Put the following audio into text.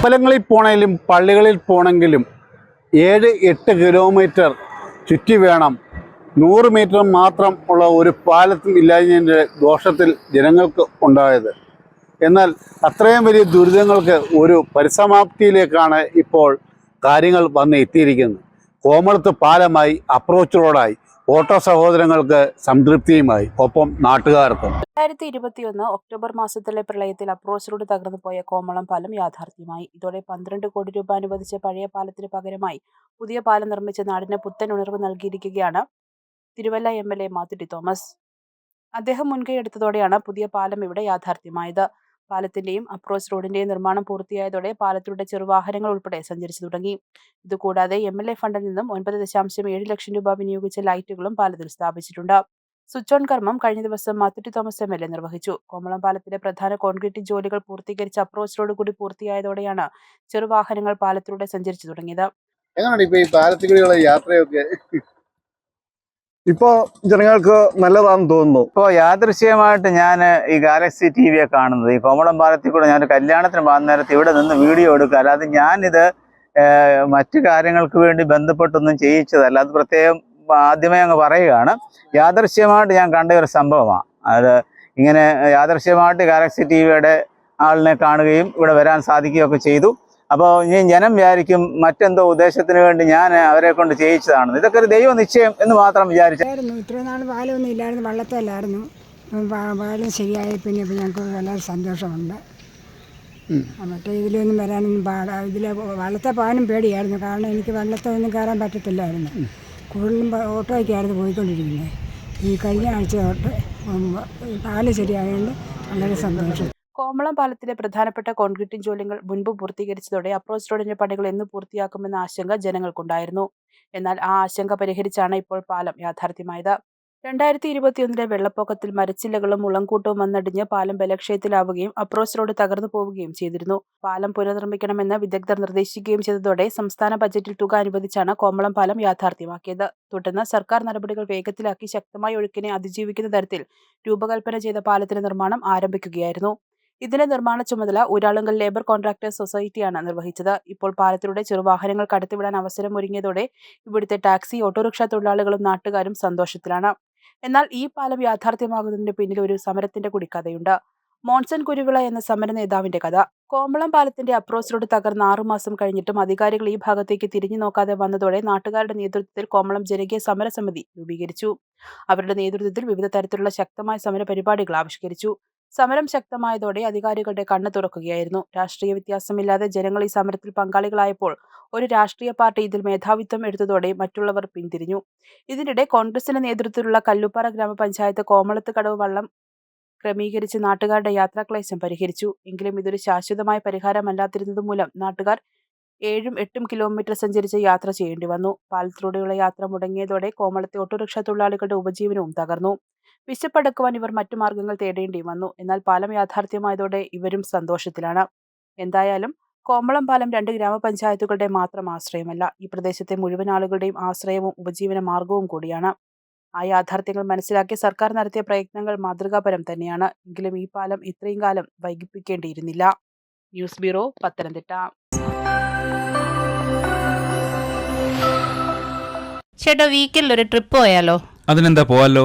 അമ്പലങ്ങളിൽ പോണെങ്കിലും പള്ളികളിൽ പോണെങ്കിലും ഏഴ് എട്ട് കിലോമീറ്റർ ചുറ്റി വേണം. നൂറ് മീറ്റർ മാത്രം ഉള്ള ഒരു പാലത്തും ഇല്ലാഞ്ഞതിന്റെ ദോഷത്തിൽ ജനങ്ങൾക്ക് ഉണ്ടായത്. എന്നാൽ അത്രയും വലിയ ദുരിതങ്ങൾക്ക് ഒരു പരിസമാപ്തിയിലേക്കാണ് ഇപ്പോൾ കാര്യങ്ങൾ വന്ന് എത്തിയിരിക്കുന്നത്. കോമളത്ത് പാലമായി അപ്രോച്ച് റോഡായി ഓട്ടോ സഹോദരങ്ങൾക്ക് സംതൃപ്തിയുമായി. ഒപ്പം നാട്ടുകാർക്കും. രണ്ടായിരത്തി ഇരുപത്തിയൊന്ന് ഒക്ടോബർ മാസത്തിലെ പ്രളയത്തിൽ അപ്രോച്ച് റോഡ് തകർന്നുപോയ കോമളം പാലം യാഥാർത്ഥ്യമായി. ഇതോടെ പന്ത്രണ്ട് കോടി രൂപ അനുവദിച്ച പഴയ പാലത്തിന് പകരമായി പുതിയ പാലം നിർമ്മിച്ച നാടിന് പുത്തൻ ഉണർവ് നൽകിയിരിക്കുകയാണ് Thiruvalla M L A Mathew T Thomas. അദ്ദേഹം മുൻകൈ എടുത്തതോടെയാണ് പുതിയ പാലം ഇവിടെ യാഥാർത്ഥ്യമായത്. പാലത്തിന്റെയും അപ്രോച്ച് റോഡിന്റെയും നിർമ്മാണം പൂർത്തിയായതോടെ പാലത്തിലൂടെ ചെറുവാഹനങ്ങൾ ഉൾപ്പെടെ സഞ്ചരിച്ചു തുടങ്ങി. ഇതുകൂടാതെ എം എൽ എ ഫണ്ടിൽ നിന്നും ഒൻപത് ദശാംശം ഏഴ് ലക്ഷം രൂപ വിനിയോഗിച്ച ലൈറ്റുകളും പാലത്തിൽ സ്ഥാപിച്ചിട്ടുണ്ട്. സ്വിച്ച് ഓൺ കർമ്മം കഴിഞ്ഞ ദിവസം Mathew T Thomas M L A നിർവഹിച്ചു. കോമളം പാലത്തിലെ പ്രധാന കോൺക്രീറ്റ് ജോലികൾ പൂർത്തീകരിച്ച അപ്രോച്ച് റോഡ് കൂടി പൂർത്തിയായതോടെയാണ് ചെറുവാഹനങ്ങൾ പാലത്തിലൂടെ സഞ്ചരിച്ചു തുടങ്ങിയത്. എങ്ങനെയാണ് ഇപ്പൊ ഈ പാലത്തിലൂടെയുള്ള യാത്രയൊക്കെ? ഇപ്പോൾ ജനങ്ങൾക്ക് നല്ലതാണെന്ന് തോന്നുന്നു. ഇപ്പോൾ യാദൃശ്യമായിട്ട് ഞാൻ ഈ ഗാലക്സി ടി വിയെ കാണുന്നത്. ഈ കോമളം പാലത്തിൽ കൂടെ ഞാൻ കല്യാണത്തിന് പോകുന്ന നേരത്ത് ഇവിടെ നിന്ന് വീഡിയോ എടുക്കുക അല്ലാതെ ഞാനിത് മറ്റു കാര്യങ്ങൾക്ക് വേണ്ടി ബന്ധപ്പെട്ടൊന്നും ചെയ്യിച്ചതല്ല. അത് പ്രത്യേകം ആദ്യമേ അങ്ങ് പറയുകയാണ്. യാദൃശ്യമായിട്ട് ഞാൻ കണ്ട ഒരു സംഭവമാണ്. അത് ഇങ്ങനെ യാദൃശ്യമായിട്ട് ഗാലക്സി ടി വിയുടെ ആളിനെ കാണുകയും ഇവിടെ വരാൻ സാധിക്കുകയൊക്കെ ചെയ്തു. അപ്പോൾ ഇനി ജനം വിചാരിക്കും മറ്റെന്തോ ഉദ്ദേശത്തിന് വേണ്ടി ഞാൻ അവരെ കൊണ്ട് ചെയ്യിച്ചതാണ്. ഇതൊക്കെ ഒരു ദൈവ നിശ്ചയം എന്ന് മാത്രം വിചാരിച്ചു ഇത്ര ഇത്രയും നാൾ പാലൊന്നും ഇല്ലായിരുന്നു വള്ളത്തല്ലായിരുന്നു പാലം ശരിയായി പിന്നെ ഇപ്പം ഞങ്ങൾക്ക് വളരെ സന്തോഷമുണ്ട്. മറ്റേ ഇതിലൊന്നും വരാനൊന്നും പാട. ഇതിൽ വള്ളത്തെ പോകാനും പേടിയായിരുന്നു. കാരണം എനിക്ക് വള്ളത്തെ ഒന്നും കയറാൻ പറ്റത്തില്ലായിരുന്നു. കൂടുതലും ഓട്ടോയ്ക്കായിരുന്നു പോയിക്കൊണ്ടിരിക്കുന്നത്. ഈ കഴിഞ്ഞ ആഴ്ച തൊട്ട് പാൽ ശരിയായതുകൊണ്ട് വളരെ സന്തോഷം. കോമളം പാലത്തിലെ പ്രധാനപ്പെട്ട കോൺക്രീറ്റിംഗ് ജോലികൾ മുൻപ് പൂർത്തീകരിച്ചതോടെ അപ്രോച്ച് റോഡിന്റെ പണികൾ എന്ന് പൂർത്തിയാക്കുമെന്ന ആശങ്ക ജനങ്ങൾക്കുണ്ടായിരുന്നു. എന്നാൽ ആ ആശങ്ക പരിഹരിച്ചാണ് ഇപ്പോൾ പാലം യാഥാർത്ഥ്യമായത്. രണ്ടായിരത്തി ഇരുപത്തിയൊന്നിലെ വെള്ളപ്പൊക്കത്തിൽ മരച്ചില്ലകളും മുളങ്കൂട്ടവും വന്നടിഞ്ഞ് പാലം ബലക്ഷയത്തിലാവുകയും അപ്രോച്ച് റോഡ് തകർന്നു പോവുകയും ചെയ്തിരുന്നു. പാലം പുനർനിർമ്മിക്കണമെന്ന് വിദഗ്ധർ നിർദ്ദേശിക്കുകയും ചെയ്തതോടെ സംസ്ഥാന ബജറ്റിൽ തുക അനുവദിച്ചാണ് കോമളം പാലം യാഥാർത്ഥ്യമാക്കിയത്. തുടർന്ന് സർക്കാർ നടപടികൾ വേഗത്തിലാക്കി ശക്തമായ ഒഴുക്കിനെ അതിജീവിക്കുന്ന തരത്തിൽ രൂപകൽപ്പന ചെയ്ത പാലത്തിന്റെ നിർമ്മാണം ആരംഭിക്കുകയായിരുന്നു. ഇതിന്റെ നിർമ്മാണ ചുമതല ഊരാളുങ്കൽ ലേബർ കോൺട്രാക്ടേഴ്സ് സൊസൈറ്റിയാണ് നിർവഹിച്ചത്. ഇപ്പോൾ പാലത്തിലൂടെ ചെറുവാഹനങ്ങൾ കടത്തിവിടാൻ അവസരം ഒരുങ്ങിയതോടെ ഇവിടുത്തെ ടാക്സി ഓട്ടോറിക്ഷ തൊഴിലാളികളും നാട്ടുകാരും സന്തോഷത്തിലാണ്. എന്നാൽ ഈ പാലം യാഥാർത്ഥ്യമാകുന്നതിന്റെ പിന്നിൽ ഒരു സമരത്തിന്റെ കൂടി കഥയുണ്ട് മോൺസൺ കുരുവിള എന്ന സമര നേതാവിന്റെ കഥ. കോമളം പാലത്തിന്റെ അപ്രോച്ച് റോഡ് തകർന്ന് ആറുമാസം കഴിഞ്ഞിട്ടും അധികാരികൾ ഈ ഭാഗത്തേക്ക് തിരിഞ്ഞു നോക്കാതെ വന്നതോടെ നാട്ടുകാരുടെ നേതൃത്വത്തിൽ കോമളം ജനകീയ സമരസമിതി രൂപീകരിച്ചു. അവരുടെ നേതൃത്വത്തിൽ വിവിധ തരത്തിലുള്ള ശക്തമായ സമര പരിപാടികൾ ആവിഷ്കരിച്ചു. സമരം ശക്തമായതോടെ അധികാരികളുടെ കണ്ണു തുറക്കുകയായിരുന്നു. രാഷ്ട്രീയ വ്യത്യാസമില്ലാതെ ജനങ്ങൾ ഈ സമരത്തിൽ പങ്കാളികളായപ്പോൾ ഒരു രാഷ്ട്രീയ പാർട്ടി ഇതിൽ മേധാവിത്വം എടുത്തതോടെ മറ്റുള്ളവർ പിന്തിരിഞ്ഞു. ഇതിനിടെ കോൺഗ്രസിന്റെ നേതൃത്വത്തിലുള്ള കല്ലുപ്പാറ ഗ്രാമപഞ്ചായത്ത് കോമളത്ത് കടവ് വള്ളം ക്രമീകരിച്ച് നാട്ടുകാരുടെ യാത്രാക്ലേശം പരിഹരിച്ചു. എങ്കിലും ഇതൊരു ശാശ്വതമായ പരിഹാരമല്ലാതിരുന്നത് മൂലം നാട്ടുകാർ ഏഴും എട്ടും കിലോമീറ്റർ സഞ്ചരിച്ച് യാത്ര ചെയ്യേണ്ടി വന്നു. പാലത്തിലൂടെയുള്ള യാത്ര മുടങ്ങിയതോടെ കോമളത്തെ ഓട്ടോറിക്ഷ തൊഴിലാളികളുടെ ഉപജീവനവും തകർന്നു. വിശപ്പടക്കുവാൻ ഇവർ മറ്റു മാർഗങ്ങൾ തേടേണ്ടി വന്നു. എന്നാൽ പാലം യാഥാർത്ഥ്യമായതോടെ ഇവരും സന്തോഷത്തിലാണ്. എന്തായാലും കോമളം പാലം രണ്ട് ഗ്രാമപഞ്ചായത്തുകളുടെ മാത്രം ആശ്രയമല്ല. ഈ പ്രദേശത്തെ മുഴുവൻ ആളുകളുടെയും ആശ്രയവും ഉപജീവന മാർഗവും കൂടിയാണ്. ആ യാഥാർത്ഥ്യങ്ങൾ മനസ്സിലാക്കി സർക്കാർ നടത്തിയ പ്രയത്നങ്ങൾ മാതൃകാപരം തന്നെയാണ്. എങ്കിലും ഈ പാലം ഇത്രയും കാലം വൈകിപ്പിക്കേണ്ടിയിരുന്നില്ല. News bureau Pathanamthitta. ചേട്ടാ വീക്കെൻഡിൽ ഒരു ട്രിപ്പ് പോയാലോ? അതിനെന്താ പോവാലോ?